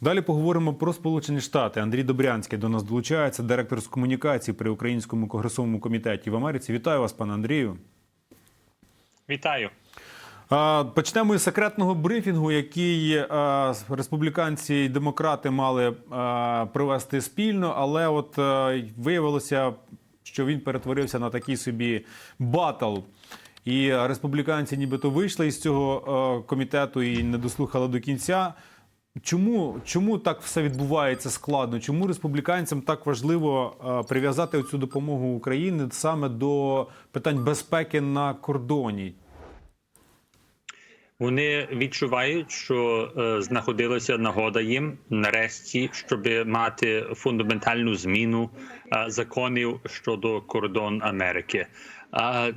Далі поговоримо про Сполучені Штати. Андрій Добрянський до нас долучається, директор з комунікації при Українському конгресовому комітеті в Америці. Вітаю вас, пане Андрію. Вітаю. Почнемо із секретного брифінгу, який республіканці і демократи мали провести спільно, але от виявилося, що він перетворився на такий собі батл. І республіканці нібито вийшли із цього комітету і не дослухали до кінця. Чому, чому так все відбувається складно? Чому республіканцям так важливо а, прив'язати цю допомогу Україні саме до питань безпеки на кордоні? Вони відчувають, що е, знаходилася нагода їм нарешті, щоб мати фундаментальну зміну е, законів щодо кордон Америки. А,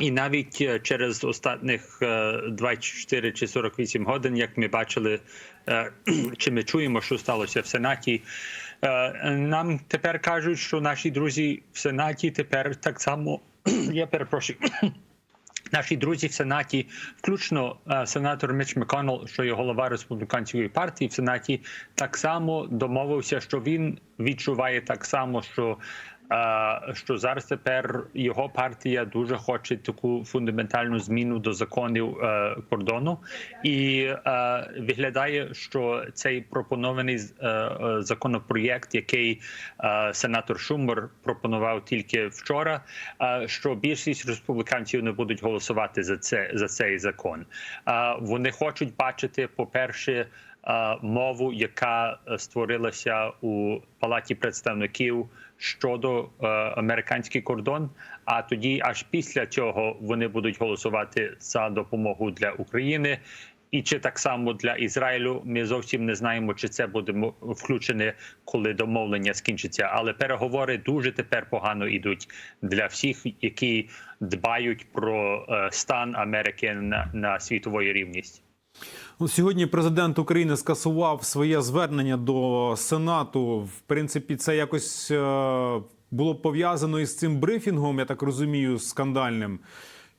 і навіть е, через останніх е, 24 чи 48 годин, як ми бачили, е, чи ми чуємо, що сталося в Сенаті. е, Нам тепер кажуть, що наші друзі в Сенаті тепер так само. Я перепрошую. Наші друзі в Сенаті, включно е, сенатор Міч Макконнелл, що є голова республіканської партії в Сенаті, так само домовився, що він відчуває так само, що. Що зараз тепер його партія дуже хоче таку фундаментальну зміну до законів е, кордону, і е, виглядає, що цей пропонований е, законопроєкт, який сенатор Шумер пропонував тільки вчора, що більшість республіканців не будуть голосувати за це за цей закон. Вони хочуть бачити, по-перше, е, мову, яка створилася у палаті представників щодо е, американський кордон. А тоді, аж після цього, вони будуть голосувати за допомогу для України. І чи так само для Ізраїлю ми зовсім не знаємо, чи це буде включене, коли домовлення скінчиться. Але переговори дуже тепер погано йдуть для всіх, які дбають про е, стан Америки на, на світової рівність. Ну, сьогодні президент України скасував своє звернення до Сенату. В принципі, це якось е, було пов'язано із цим брифінгом, я так розумію, скандальним.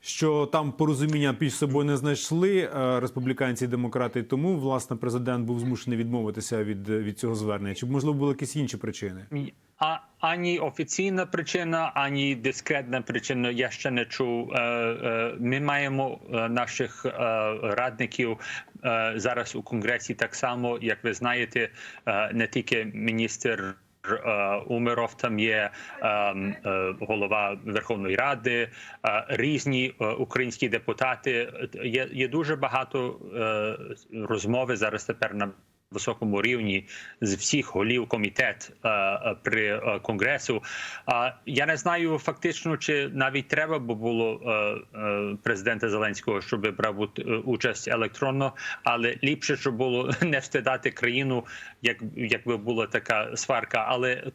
Що там порозуміння між собою не знайшли е, республіканці і демократи, тому власне президент був змушений відмовитися від, від цього звернення. Чи можливо були якісь інші причини? А ані офіційна причина, ані дискретна причина я ще не чув. Е, е, Ми маємо наших радників зараз у конгресі. Так само, як ви знаєте, не тільки міністр. Е, Умеров там є е, е, голова Верховної Ради, різні українські депутати. Є, є дуже багато розмови зараз тепер на високому рівні з всіх голів комітет е, е, при е, конгресу. А я не знаю фактично, чи навіть треба би було президента Зеленського, щоб брав участь електронно, але ліпше, щоб було не встидати країну, як якби була така сварка. Але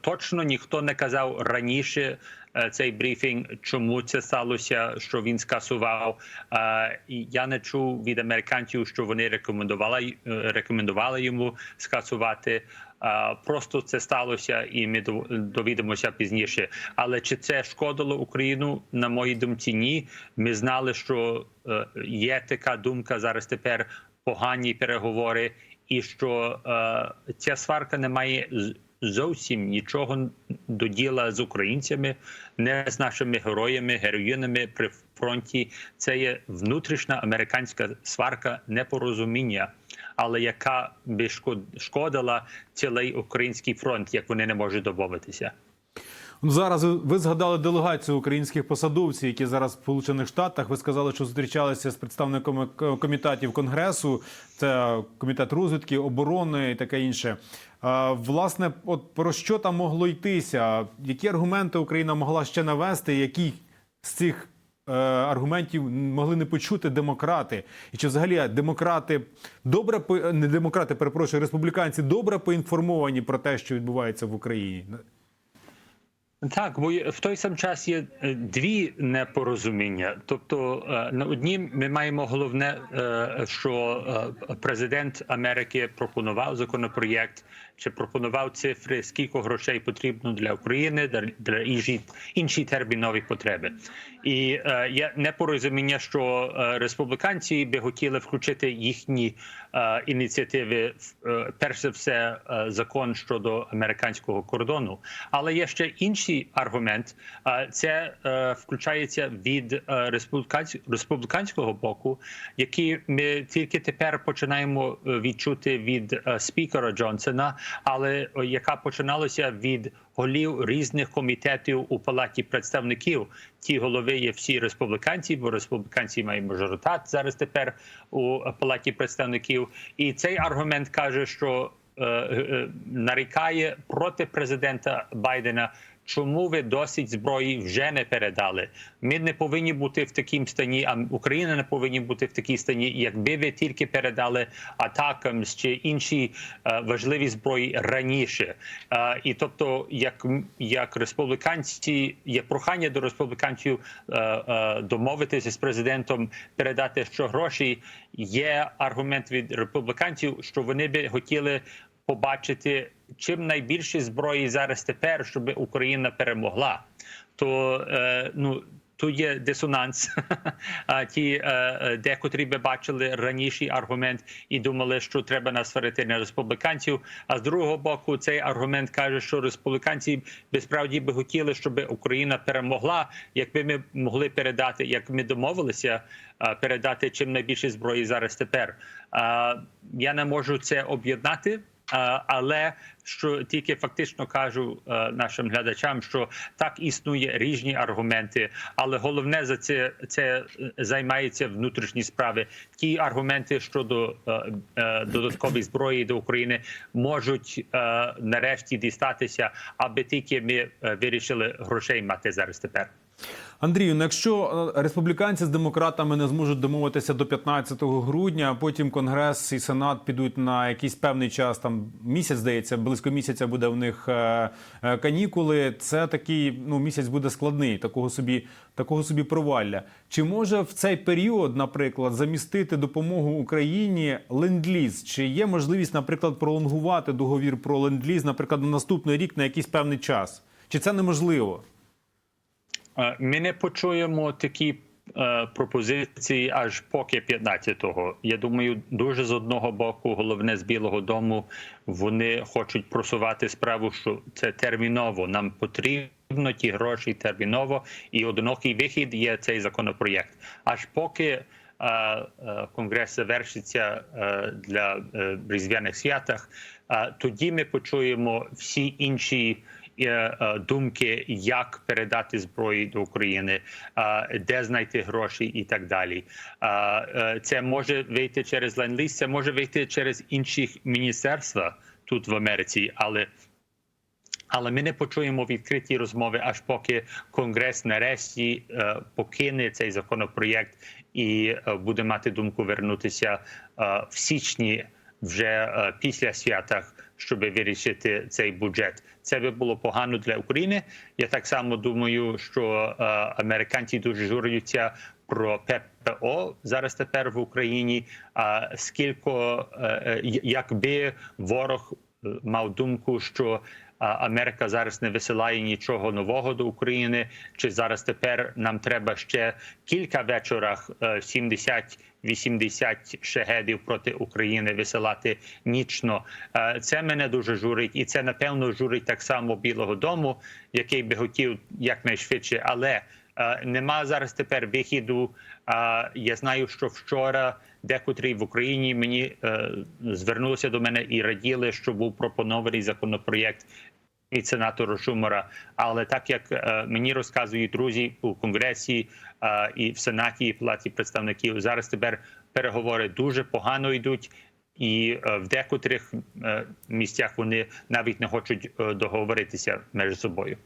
точно ніхто не казав раніше. Е, Цей брифінг, чому це сталося, що він скасував. Е, І я не чув від американців, що вони рекомендували е, рекомендували йому скасувати. Просто це сталося, і ми дов- довідомося пізніше. Але чи це шкодило Україну? На моїй думці, ні. Ми знали, що є така думка зараз. Тепер погані переговори, і що ця сварка не має зовсім нічого до діла з українцями, не з нашими героями, героїнами при фронті. Це є внутрішня американська сварка непорозуміння, але яка би шкод- шкодила цілий український фронт, як вони не можуть домовитися. Ну, Зараз ви- згадали делегацію українських посадовців, які зараз в Сполучених Штатах. Ви сказали, що зустрічалися з представниками комітетів Конгресу, це комітет розвідки, оборони і таке інше. Власне, от про що там могло йтися? Які аргументи Україна могла ще навести? Які з цих е, аргументів могли не почути демократи? І чи взагалі демократи добре не демократи, перепрошую, республіканці добре поінформовані про те, що відбувається в Україні? Так, бо в той сам час є е, дві непорозуміння. Тобто, е, на одній ми маємо головне, е, що президент Америки пропонував законопроєкт чи пропонував цифри, скільки грошей потрібно для України, для, інші, інші термінові потреби. І е, є непорозуміння, що е, республіканці би хотіли включити їхні е, ініціативи, е, перш за все, е, закон щодо американського кордону. Але є ще інший аргумент. Е, це е, включається від е, республікансь- республіканського боку, який ми тільки тепер починаємо е, відчути від е, спікера Джонсона, але яка починалася від голів різних комітетів у палаті представників. Ті голови є всі республіканці, бо республіканці мають мажоритат зараз тепер у палаті представників. І цей аргумент каже, що е, е, нарікає проти президента Байдена. Чому ви досить зброї вже не передали? Ми не повинні бути в такому стані, а Україна не повинні бути в такій стані, якби ви тільки передали атакам чи інші е, важливі зброї раніше. Е, і тобто, як, як республіканці, є прохання до республіканців е, домовитися з президентом, передати що гроші. Є аргумент від республіканців, що вони би хотіли побачити чим найбільше зброї зараз тепер, щоб Україна перемогла. То е, ну. Тут є дисонанс. Ті е, е, декотрі би бачили раніший аргумент і думали, що треба насварити на республіканців. А з другого боку, цей аргумент каже, що республіканці би справді би хотіли, щоб Україна перемогла, якби ми могли передати, як ми домовилися, е, передати чим найбільше зброї зараз тепер. Я не можу це об'єднати. Але що тільки фактично кажу е, нашим глядачам, що так існує різні аргументи, але головне за це це е, займається внутрішні справи. Ті аргументи щодо е, додаткової зброї до України можуть нарешті дістатися, аби тільки ми вирішили грошей мати зараз тепер. Андрію, ну якщо е, республіканці з демократами не зможуть домовитися до 15 грудня, а потім Конгрес і Сенат підуть на якийсь певний час, там місяць здається, близько місяця буде в них е, е, канікули. Це такий ну місяць буде складний, такого собі такого собі провалля. Чи може в цей період, наприклад, замістити допомогу Україні ленд-ліз? Чи є можливість, наприклад, пролонгувати договір про ленд-ліз, наприклад, на наступний рік на якийсь певний час? Чи це неможливо? Е, Ми не почуємо такі е, пропозиції аж поки 15-го. Я думаю, дуже з одного боку, головне з Білого Дому, вони хочуть просувати справу, що це терміново. Нам потрібно ті гроші терміново, і одинокий вихід є цей законопроєкт. Аж поки е, конгрес завершиться для різдвяних святах, тоді ми почуємо всі інші думки, як передати зброї до України, е, де знайти гроші і так далі. Е, е, Це може вийти через ленд-ліз, це може вийти через інші міністерства тут в Америці, але але ми не почуємо відкриті розмови, аж поки Конгрес нарешті е, покине цей законопроєкт і е, буде мати думку вернутися е, в січні вже е, після святах, щоб вирішити цей бюджет. Це би було погано для України. Я так само думаю, що е, американці дуже журються про ППО зараз тепер в Україні. А скільки е, е, якби ворог е, мав думку, що Америка зараз не висилає нічого нового до України, чи зараз тепер нам треба ще кілька вечорах е, 70-80 шегедів проти України висилати нічно. Е, Це мене дуже журить, і це напевно журить так само Білого Дому, який би хотів якнайшвидше, але е, нема зараз тепер вихіду. Я знаю, що вчора декотрі в Україні мені звернулися до мене і раділи, що був пропонований законопроєкт від сенатора Шумера. Але так як е, мені розказують друзі у конгресі е, і в сенаті, і в палаті представників, зараз тепер переговори дуже погано йдуть. І е, в декотрих місцях вони навіть не хочуть договоритися між собою.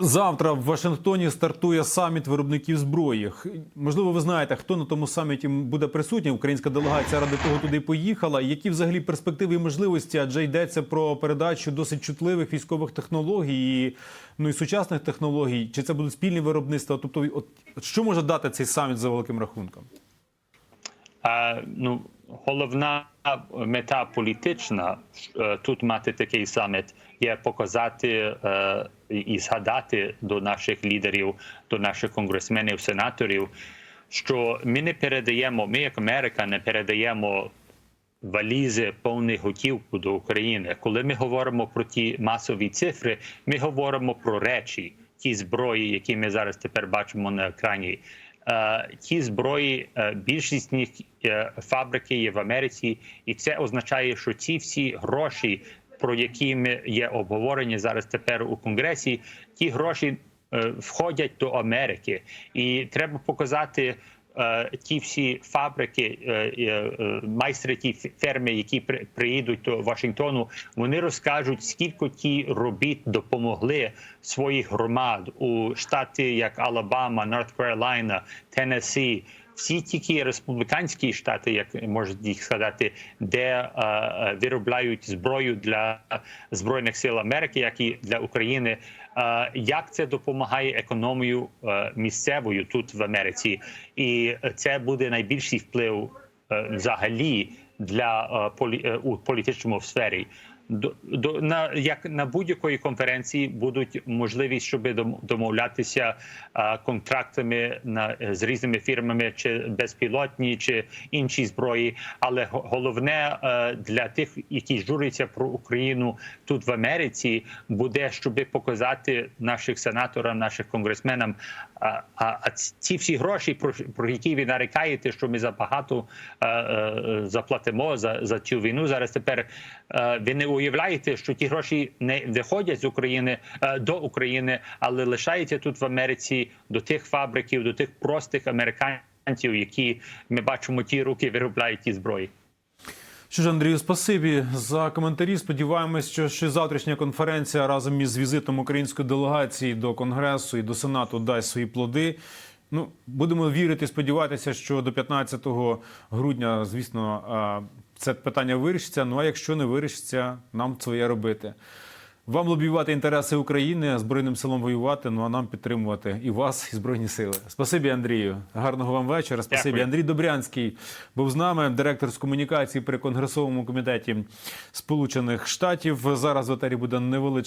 Завтра в Вашингтоні стартує саміт виробників зброї. Можливо, ви знаєте, хто на тому саміті буде присутній. Українська делегація ради того туди поїхала. Які взагалі перспективи і можливості? Адже йдеться про передачу досить чутливих військових технологій, і, ну і сучасних технологій. Чи це будуть спільні виробництва? Тобто, от що може дати цей саміт за великим рахунком? Ну, головна мета політична е, тут мати такий саміт є показати е, і- згадати до наших лідерів, до наших конгресменів, сенаторів, що ми не передаємо, ми як Америка не передаємо валізи повні готівку до України. Коли ми говоримо про ті масові цифри, ми говоримо про речі, ті зброї, які ми зараз тепер бачимо на екрані. Е, Ті зброї, е, більшість е, фабрики є в Америці, і це означає, що ці всі гроші, про які ми є обговорені зараз тепер у Конгресі, ті гроші е, входять до Америки, і треба показати е, ті всі фабрики, е, е, е, майстри ті ферми, які при- приїдуть до Вашингтону, вони розкажуть, скільки ті робіт допомогли своїх громад у штати, як Алабама, Норт Каролайна, Теннессі, всі тільки республіканські штати, як можна їх сказати, де е, е, виробляють зброю для збройних сил Америки, як і для України. Як це допомагає економію е, місцевою тут в Америці, і це буде найбільший вплив е, взагалі для е, у політичному сфері. До, до на як на будь-якої конференції будуть можливість, щоб домовлятися а, контрактами на з різними фірмами, чи безпілотні, чи інші зброї. Але головне е, для тих, які журяться про Україну тут в Америці, буде щоб показати наших сенаторам, наших конгресменам. А, а, а ці всі гроші, про, про які ви нарікаєте, що ми забагато е, е, заплатимо за, за цю війну. Зараз тепер е, ви не уявляєте, що ті гроші не виходять з України е, до України, але лишаються тут в Америці до тих фабриків, до тих простих американців, які ми бачимо, ті руки виробляють ті зброї. Що ж, Андрію, спасибі за коментарі. Сподіваємось, що ще завтрашня конференція разом із візитом української делегації до Конгресу і до Сенату дасть свої плоди. Ну, будемо вірити, сподіватися, що до 15 грудня, звісно, а, це питання вирішиться. Ну а якщо не вирішиться, нам своє робити. Вам лобіювати інтереси України, збройним силам воювати. Ну а нам підтримувати і вас, і збройні сили. Спасибі, Андрію. Гарного вам вечора. Спасибі, Дякую. Андрій Добрянський був з нами, директор з комунікації при конгресовому комітеті Сполучених Штатів. Зараз в етері буде невеличка.